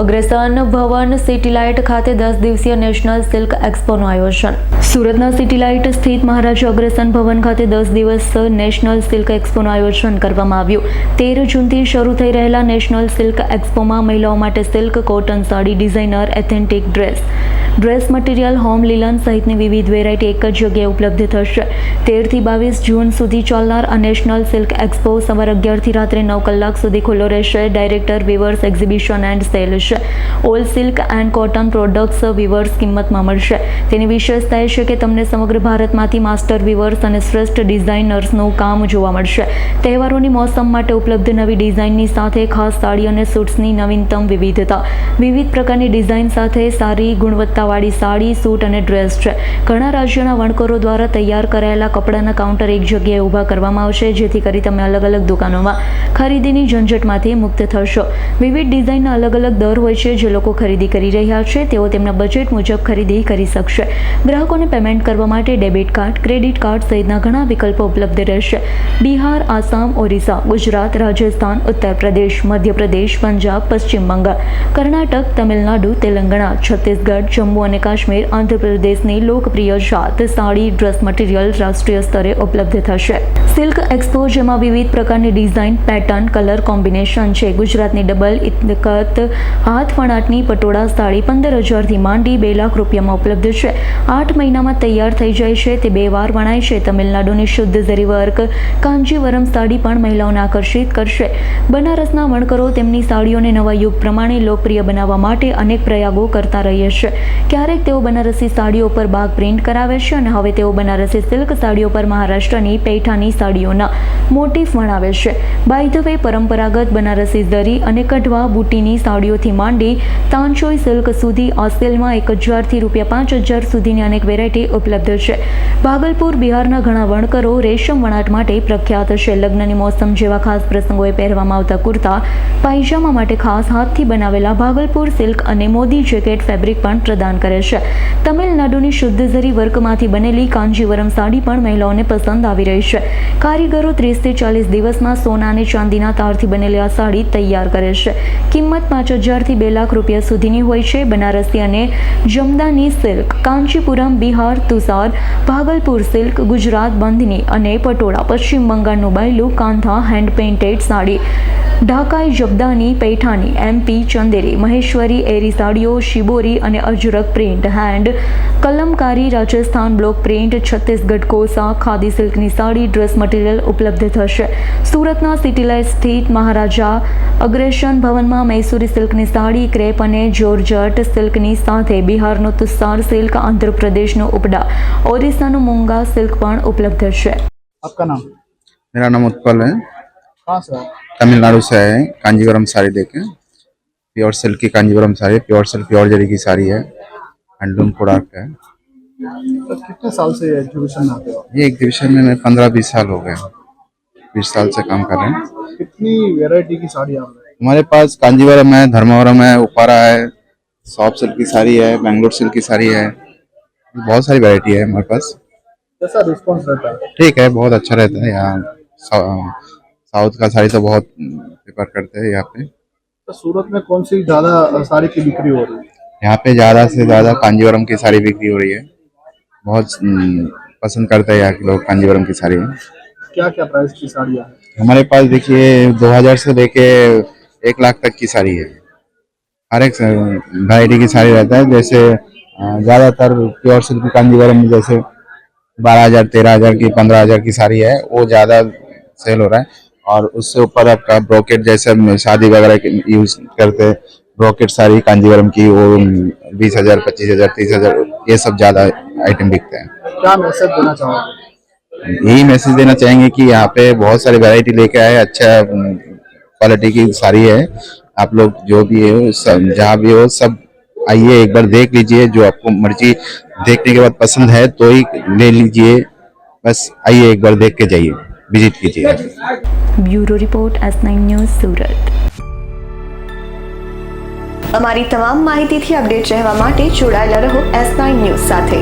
અગ્રેસન ભવન city light ખાતે દસ દિવસીય નેશનલ સિલ્ક એક્સપોનું આયોજન. સુરતના સિટી લાઇટ સ્થિત મહારાજા અગ્રેસન ભવન ખાતે દસ દિવસ નેશનલ સિલ્ક એક્સપોનું આયોજન કરવામાં આવ્યું. તેર જૂનથી શરૂ થઈ રહેલા નેશનલ સિલ્ક એક્સપોમાં મહિલાઓ માટે silk, cotton sari, designer, authentic dress. Dress material, home linen સહિતની વિવિધ વેરાયટી એક જ જગ્યાએ ઉપલબ્ધ થશે. તેરથી બાવીસ જૂન સુધી ચાલનાર આ નેશનલ સિલ્ક એક્સપો સવાર અગિયારથી રાત્રે નવ કલાક સુધી ખુલ્લો રહેશે. Director weavers exhibition and sale છે all silk and cotton products weavers કિંમતમાં મળશે. તેની વિશેષતા એ છે કે તમને સમગ્ર ભારતમાંથી માસ્ટર વિવર્સ અને શ્રેષ્ઠ ડિઝાઇનર્સનું કામ જોવા મળશે. તહેવારોની મોસમ માટે ઉપલબ્ધ નવી ડિઝાઇનની સાથે ખાસ સાડી અને સૂટ્સની નવીનતમ વિવિધતા. વિવિધ પ્રકારની ડિઝાઇન સાથે સારી ગુણવત્તાવાળી સાડી સૂટ અને ડ્રેસ છે. ઘણા રાજ્યોના વણકરો દ્વારા તૈયાર કરાયેલા કપડાના કાઉન્ટર એક જગ્યાએ ઊભા કરવામાં આવશે, જેથી કરી તમે અલગ અલગ દુકાનોમાં ખરીદીની ઝંઝટમાંથી મુક્ત થશો. વિવિધ ડિઝાઇનના અલગ અલગ દર હોય છે, જે લોકો ખરીદી કરી રહ્યા છે, તેઓ તેમના બજેટ મુજબ ખરીદી કરી શકશે. ગ્રાહકોને પેમેન્ટ કરવા માટે ડેબિટ કાર્ડ ક્રેડિટ કાર્ડ સહિતના ઘણા વિકલ્પો ઉપલબ્ધ રહેશે. બિહાર, આસામ, ઓરિસ્સા, ગુજરાત, રાજસ્થાન ઉત્તર પ્રદેશ મધ્યપ્રદેશ, પંજાબ, પશ્ચિમ બંગાળ, કર્ણાટક, તમિલનાડુ, તેલંગાણા, છત્તીસગઢ, જમ્મુ અને કાશ્મીર, આંધ્રપ્રદેશની લોકપ્રિય જાત સાડી ડ્રેસ મટીરિયલ રાષ્ટ્રીય સ્તરે ઉપલબ્ધ થશે. સિલ્ક એક્સપો જેમાં વિવિધ પ્રકારની ડિઝાઇન પેટર્ન કલર કોમ્બિનેશન છે. ગુજરાતની ડબલ ઇતકત હાથ વણાટની પટોળા સાડી પંદર હજારથી માંડી બે લાખ રૂપિયામાં ઉપલબ્ધ છે. આઠ મહિનામાં તૈયાર થઈ જાય છે. તે બે વાર વણાય છે. તમિલનાડુની શુદ્ધ ઝરી વર્ક કાંજીવરમ સાડી પણ મહિલાઓને આકર્ષિત કરશે. બનારસના વણકરો તેમની સાડીઓને નવા યુગ પ્રમાણે લોકપ્રિય બનાવવા માટે અનેક પ્રયાગો કરતા રહે છે. ક્યારેક તેઓ બનારસી સાડીઓ પર બાગ પ્રિન્ટ કરાવે છે અને હવે તેઓ બનારસી સિલ્ક સાડીઓ પર મહારાષ્ટ્રની પૈઠાની સાડીઓના મોટિફ વણાવે છે. બાય ધ વે પરંપરાગત બનારસી ઝરી અને કઢવા બુટીની સાડીઓથી માંડી તાંચોઈ સિલ્ક સુધી આ સેલમાં એક હજારથી રૂપિયા પાંચ હજાર સુધીની અનેક વેરાયટી ઉપલબ્ધ છે. ભાગલપુર બિહારના ઘણા વણકરો રેશમ વણાટ માટે પ્રખ્યાત છે. લગ્નની મોસમ જેવા ખાસ પ્રસંગોએ પહેરવામાં આવતા કુર્તા, પાયજામા માટે ખાસ હાથથી બનાવેલા ભાગલપુર સિલ્ક અને મોદી જેકેટ ફેબ્રિક પણ પ્રદાન કરે છે. તમિલનાડુની શુદ્ધ ઝરી વર્કમાંથી બનેલી કાંજીવરમ સાડી પણ મહિલાઓને પસંદ આવી રહી છે. કારીગરો ત્રીસથી ચાલીસ દિવસમાં સોના અને ચાંદીના તારથી બનેલી આ સાડી તૈયાર કરે છે. કિંમત પાંચ હજારથી બે લાખ રૂપિયા સુધીની હોય છે. બનારસી અને જમદાની સિલ્ક, કાંચીપુરમ, બિહાર, તુષાર, ભાગલપુર સિલ્ક, ગુજરાત બંધની અને પટોળા, પશ્ચિમ બંગાળનું બાયલું Kantha hand painted sari ઢાકાઈ જબદાની Paithani MP Chanderi Maheshwari Eri સાડીઓ શિબોરી અને Ajrak print hand Kalamkari Rajasthan block print Chhattisgarh Kosa khadi સિલ્કની sari dress material ઉપલબ્ધ થશે સુરતના સિટીલાઇટ સ્થિત મહારાજા અગ્રેશન ભવનમાં મૈસૂરી સિલ્કની સાડી ક્રેપ અને જોર્જટ સિલ્કની સાથે બિહારનો તુષાર સિલ્ક આંધ્રપ્રદેશનો ઉપડા ઓરિસ્સાનું મૂંગા સિલ્ક પણ ઉપલબ્ધ છે आपका नाम मेरा नाम उत्पल है कहाँ से है तमिलनाडु से है कांजीवरम साड़ी देखें। प्योर सिल्क की Kanjeevaram sari pure silk pure zari की साड़ी है हैंडलूम प्रोडक्ट है। तो कितने साल से एग्जीबिशन आते हो ये एग्जीबिशन में पंद्रह बीस साल हो गए बीस साल से काम कर रहे हैं। कितनी वैरायटी की साड़ी आप हमारे पास कांजीवरम है धर्मावरम है उपारा है सॉफ्ट सिल्क की साड़ी है बेंगलोर सिल्क की साड़ी है। बहुत सारी वैरायटी है हमारे पास। कैसा रिस्पॉन्स रहता है? ठीक है बहुत अच्छा रहता है यहाँ साउथ का साड़ी तो बहुत प्रेफर करते हैं यहाँ पे। तो सूरत में कौन सी ज़्यादा साड़ी की बिक्री हो रही है? यहाँ पे ज़्यादा से ज़्यादा कांजीवरम की साड़ी बिक्री हो रही है। बहुत हम्म, पसंद करते हैं यहाँ के लोग कांजीवरम की साड़ी। क्या क्या प्राइस की साड़ियाँ हमारे पास देखिए 2000 से लेके एक लाख तक की साड़ी है। हर एक वैरायटी की साड़ी रहता है। जैसे ज़्यादातर प्योर सिल्क कांजीवरम जैसे बारह हज़ार तेरह हज़ार की पंद्रह हज़ार की साड़ी है। वो ज़्यादा सेल हो रहा है। और उससे ऊपर आपका ब्रोकेट जैसे शादी वगैरह यूज़ करते हैं ब्रोकेट साड़ी कांजीवरम की वो बीस हज़ार पच्चीस हज़ार तीस हज़ार ये सब ज़्यादा आइटम बिकते हैं। क्या मैसेज देना चाहोगे? यही मैसेज देना चाहेंगे कि यहाँ पे बहुत सारी वैरायटी लेके आए अच्छा क्वालिटी की साड़ी है। आप लोग जो भी है सब जहाँ भी हो सब आइए एक बार देख लीजिए जो आपको मर्ज़ी देखने के बाद पसंद है तो ही ले लीजिए। बस आइए एक बार देख के जाइए। Visit કીજીએ bureau report S nine news Surat. અમારી તમામ માહિતીથી અપડેટ રહેવા માટે જોડાયેલા રહો એસ નાઇન ન્યૂઝ સાથે.